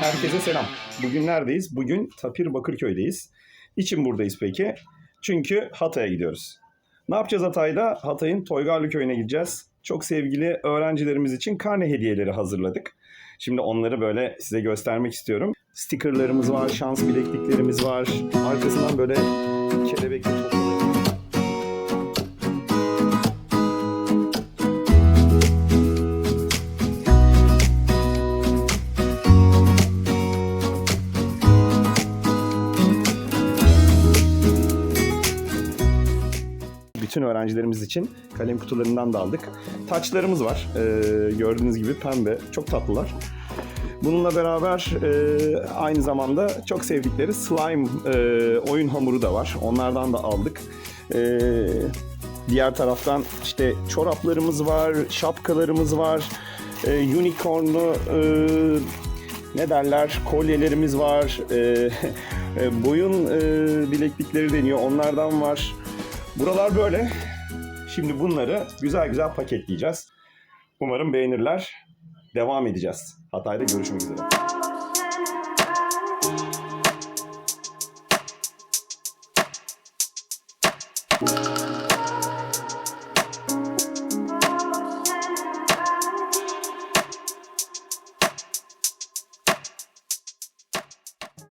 Herkese selam. Bugün neredeyiz? Bugün Tapir Bakırköy'deyiz. İçin buradayız peki? Çünkü Hatay'a gidiyoruz. Ne yapacağız Hatay'da? Hatay'ın Toygarlı Köyü'ne gideceğiz. Çok sevgili öğrencilerimiz için karne hediyeleri hazırladık. Şimdi onları böyle size göstermek istiyorum. Stickerlarımız var, şans bilekliklerimiz var. Arkasından böyle kelebekli tokalarımız bütün öğrencilerimiz için kalem kutularından da aldık. Taçlarımız var. Ee, gördüğünüz gibi pembe. Çok tatlılar. Bununla beraber e, aynı zamanda çok sevdikleri slime e, oyun hamuru da var. Onlardan da aldık. E, diğer taraftan işte çoraplarımız var, şapkalarımız var, e, unicornlu e, ne derler kolyelerimiz var, e, e, boyun e, bileklikleri deniyor onlardan var. Buralar böyle. Şimdi bunları güzel güzel paketleyeceğiz. Umarım beğenirler. Devam edeceğiz. Hatay'da görüşmek üzere.